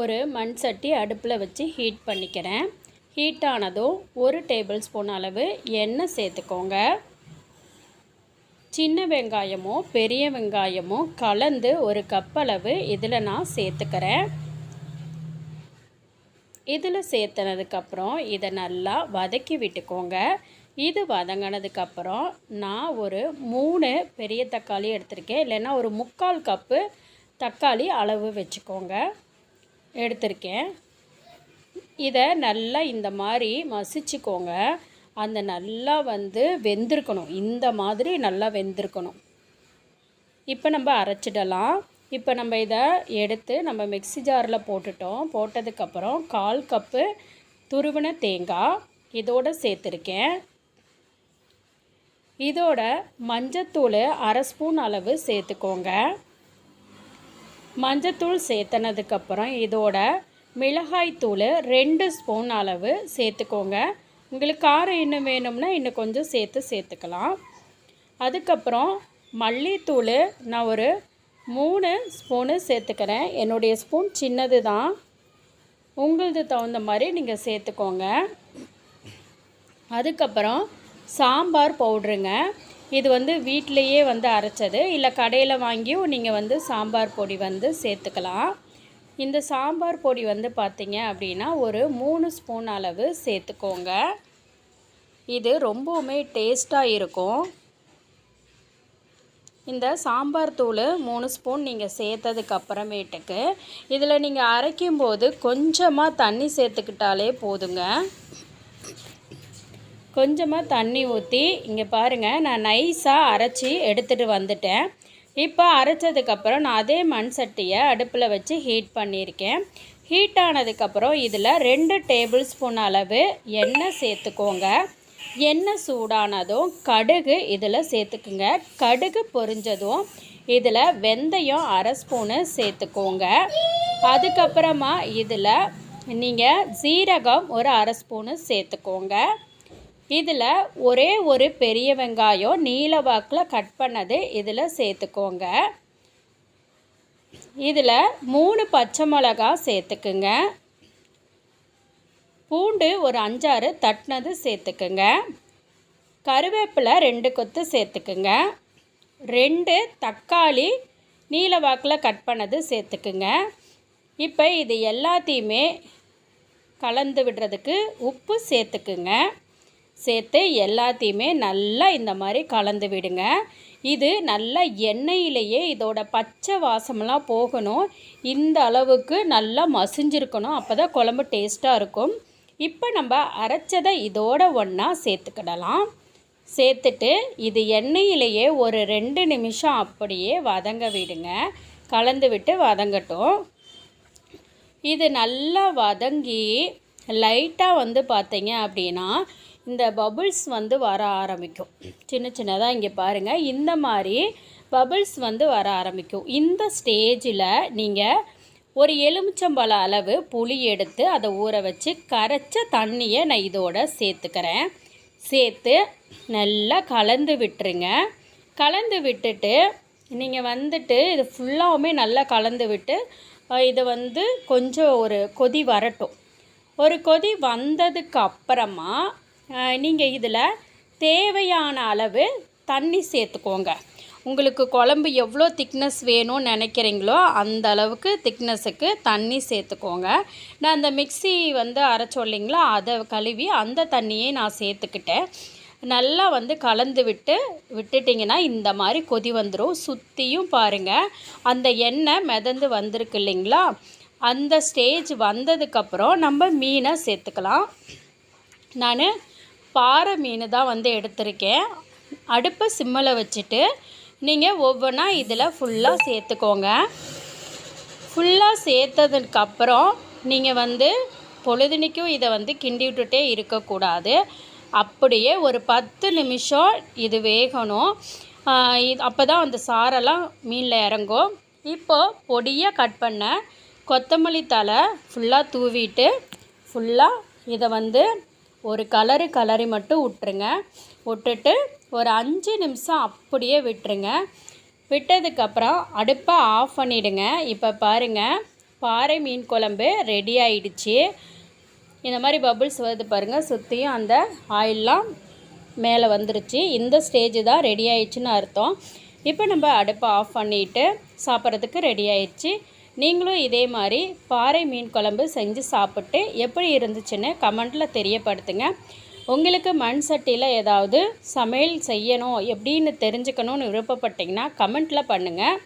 ஒரு மண் சட்டி அடுப்பில் வச்சு ஹீட் பண்ணிக்கிறேன். ஹீட் ஆனதும் ஒரு டேபிள் ஸ்பூன் அளவு எண்ணெய் சேர்த்துக்கோங்க. சின்ன வெங்காயமோ பெரிய வெங்காயமோ கலந்து ஒரு கப் அளவு இதில் நான் சேர்த்துக்கிறேன். இதில் சேர்த்துனதுக்கப்புறம் இதை நல்லா வதக்கி விட்டுக்கோங்க. இது வதங்கினதுக்கப்புறம் நான் ஒரு மூணு பெரிய தக்காளி எடுத்திருக்கேன். இல்லைன்னா ஒரு முக்கால் கப்பு தக்காளி அளவு வச்சுக்கோங்க. எடுத்திருக்கேன். இதை நல்லா இந்த மாதிரி மசிச்சுக்கோங்க. அந்த நல்லா வந்து வெந்திருக்கணும். இந்த மாதிரி நல்லா வெந்திருக்கணும். இப்போ நம்ம அரைச்சிடலாம். இப்போ நம்ம இதை எடுத்து நம்ம மிக்ஸி ஜாரில் போட்டுட்டோம். போட்டதுக்கப்புறம் கால் கப்பு துருவின தேங்காய் இதோடு சேர்த்துருக்கேன். இதோட மஞ்சத்தூள் அரை ஸ்பூன் அளவு சேர்த்துக்கோங்க. மஞ்சத்தூள் சேர்த்தனதுக்கப்புறம் இதோட மிளகாய்த்தூள் ரெண்டு ஸ்பூன் அளவு சேர்த்துக்கோங்க. உங்களுக்கு காரம் இன்னும் வேணும்னா இன்னும் கொஞ்சம் சேர்த்து சேர்த்துக்கலாம். அதுக்கப்புறம் மல்லித்தூள் நான் ஒரு மூணு ஸ்பூனு சேர்த்துக்கிறேன். என்னுடைய ஸ்பூன் சின்னது தான். உங்களது தகுந்த மாதிரி நீங்கள் சேர்த்துக்கோங்க. அதுக்கப்புறம் சாம்பார் பவுட்ருங்க. இது வந்து வீட்டிலையே வந்து அரைச்சது. இல்லை கடையில் வாங்கியும் நீங்கள் வந்து சாம்பார் பொடி வந்து சேர்த்துக்கலாம். இந்த சாம்பார் பொடி வந்து பார்த்திங்க அப்படின்னா ஒரு மூணு ஸ்பூன் அளவு சேர்த்துக்கோங்க. இது ரொம்பவுமே டேஸ்ட்டாக இருக்கும். இந்த சாம்பார் தூள் மூணு ஸ்பூன் நீங்கள் சேர்த்ததுக்கு அப்புறமேட்டுக்கு இதில் நீங்கள் அரைக்கும்போது கொஞ்சமாக தண்ணி சேர்த்துக்கிட்டாலே போதுங்க. கொஞ்சமாக தண்ணி ஊற்றி இங்கே பாருங்கள் நான் நைஸாக அரைச்சி எடுத்துகிட்டு வந்துட்டேன். இப்போ அரைச்சதுக்கப்புறம் நான் அதே மண் சட்டியை அடுப்பில் வச்சு ஹீட் பண்ணியிருக்கேன். ஹீட் ஆனதுக்கப்புறம் இதில் ரெண்டு டேபிள் ஸ்பூன் அளவு எண்ணெய் சேர்த்துக்கோங்க. எண்ணெய் சூடானதும் கடுகு இதில் சேர்த்துக்குங்க. கடுகு பொரிஞ்சதும் இதில் வெந்தயம் அரை ஸ்பூனு சேர்த்துக்கோங்க. அதுக்கப்புறமா இதில் நீங்கள் ஜீரகம் ஒரு அரை ஸ்பூனு சேர்த்துக்கோங்க. இதில் ஒரே ஒரு பெரிய வெங்காயம் நீல வாக்கில் கட் பண்ணது இதில் சேர்த்துக்கோங்க. இதில் மூணு பச்சை மிளகா சேர்த்துக்குங்க. பூண்டு ஒரு அஞ்சாறு தட்டினது சேர்த்துக்குங்க. கருவேப்பிலை ரெண்டு கொத்து சேர்த்துக்குங்க. ரெண்டு தக்காளி நீல வாக்கில் கட் பண்ணது சேர்த்துக்குங்க. இப்போ இது எல்லாத்தையுமே கலந்து விடுறதுக்கு உப்பு சேர்த்துக்குங்க. சேர்த்து எல்லாத்தையுமே நல்லா இந்த மாதிரி கலந்து விடுங்க. இது நல்லா எண்ணெயிலேயே இதோட பச்சை வாசமெல்லாம் போகணும். இந்த அளவுக்கு நல்லா மசிஞ்சிருக்கணும். அப்போ தான் குழம்பு டேஸ்ட்டாக இருக்கும். இப்போ நம்ம அரைச்சதை இதோட ஒன்றா சேர்த்துக்கிடலாம். சேர்த்துட்டு இது எண்ணெயிலேயே ஒரு ரெண்டு நிமிஷம் அப்படியே வதங்க விடுங்க. கலந்து விட்டு வதங்கட்டும். இது நல்லா வதங்கி லைட்டாக வந்து பார்த்தீங்க அப்படின்னா இந்த பபுள்ஸ் வந்து வர ஆரம்பிக்கும். சின்ன சின்னதாக இங்கே பாருங்கள் இந்த மாதிரி பபுள்ஸ் வந்து வர ஆரம்பிக்கும். இந்த ஸ்டேஜில் நீங்கள் ஒரு எலுமிச்சம்பழ அளவு புளி எடுத்து அதை ஊற வச்சு கரைச்ச தண்ணியை நான் இதோட சேர்த்துக்கிறேன். சேர்த்து நல்லா கலந்து விட்டுருங்க. கலந்து விட்டுட்டு நீங்கள் வந்துட்டு இது ஃபுல்லாகவுமே நல்லா கலந்து விட்டு இதை வந்து கொஞ்சம் ஒரு கொதி வரட்டும். ஒரு கொதி வந்ததுக்கு அப்புறமா நீங்கள் இதில் தேவையான அளவு தண்ணி சேர்த்துக்கோங்க. உங்களுக்கு குழம்பு எவ்வளோ திக்னஸ் வேணும்னு நினைக்கிறீங்களோ அந்த அளவுக்கு திக்னஸுக்கு தண்ணி சேர்த்துக்கோங்க. நான் அந்த மிக்சி வந்து அரைச்சோம் இல்லைங்களா அதை கழுவி அந்த தண்ணியே நான் சேர்த்துக்கிட்டேன். நல்லா வந்து கலந்து விட்டு விட்டுட்டிங்கன்னா இந்த மாதிரி கொதி வந்துடும் சுற்றியும் பாருங்கள் அந்த எண்ணெய் மிதந்து வந்திருக்கு இல்லைங்களா? அந்த ஸ்டேஜ் வந்ததுக்கப்புறம் நம்ம மீனை சேர்த்துக்கலாம். நான் பாறை மீன் தான் வந்து எடுத்திருக்கேன். அடுப்பை சிம்மில் வச்சுட்டு நீங்கள் ஒவ்வொன்றா இதில் ஃபுல்லாக சேர்த்துக்கோங்க. ஃபுல்லாக சேர்த்ததுக்கப்புறம் நீங்கள் வந்து பொழுதுனிக்கும் இதை வந்து கிண்டி விட்டுட்டே இருக்கக்கூடாது. அப்படியே ஒரு பத்து நிமிஷம் இது வேகணும். இது அப்போ தான் அந்த சாரெல்லாம் மீனில் இறங்கும். இப்போது பொடியாக கட் பண்ண கொத்தமல்லி தலை ஃபுல்லாக தூவிட்டு ஃபுல்லாக இதை வந்து ஒரு கலரு கலரி மட்டும் விட்டுருங்க. விட்டுட்டு ஒரு அஞ்சு நிமிஷம் அப்படியே விட்டுருங்க. விட்டதுக்கப்புறம் அடுப்பை ஆஃப் பண்ணிவிடுங்க இப்போ பாருங்கள் பாறை மீன் குழம்பு ரெடி ஆயிடுச்சு. இந்த மாதிரி பபுள்ஸ் வருது பாருங்கள் சுற்றியும் அந்த ஆயிலெலாம் மேலே வந்துருச்சு. இந்த ஸ்டேஜ் தான் ரெடி ஆயிடுச்சுன்னு அர்த்தம். இப்போ நம்ம அடுப்பை ஆஃப் பண்ணிவிட்டு சாப்பிட்றதுக்கு ரெடி ஆயிடுச்சு. நீங்களும் இதே மாதிரி பாறை மீன் குழம்பு செஞ்சு சாப்பிட்டு எப்படி இருந்துச்சுன்னு கமெண்ட்டில் தெரியப்படுத்துங்க. உங்களுக்கு மண் சட்டியில் ஏதாவது சமையல் செய்யணும் எப்படின்னு தெரிஞ்சுக்கணும்னு விருப்பப்பட்டிங்கன்னா கமெண்ட்டில் பண்ணுங்கள்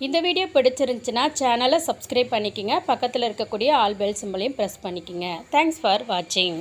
இந்த வீடியோ பிடிச்சிருந்துச்சின்னா சேனலை சப்ஸ்கிரைப் பண்ணிக்கோங்க. பக்கத்தில் இருக்கக்கூடிய ஆல் பெல் சிம்பிளையும் ப்ரெஸ் பண்ணிக்கோங்க. தேங்க்ஸ் ஃபார் வாட்சிங்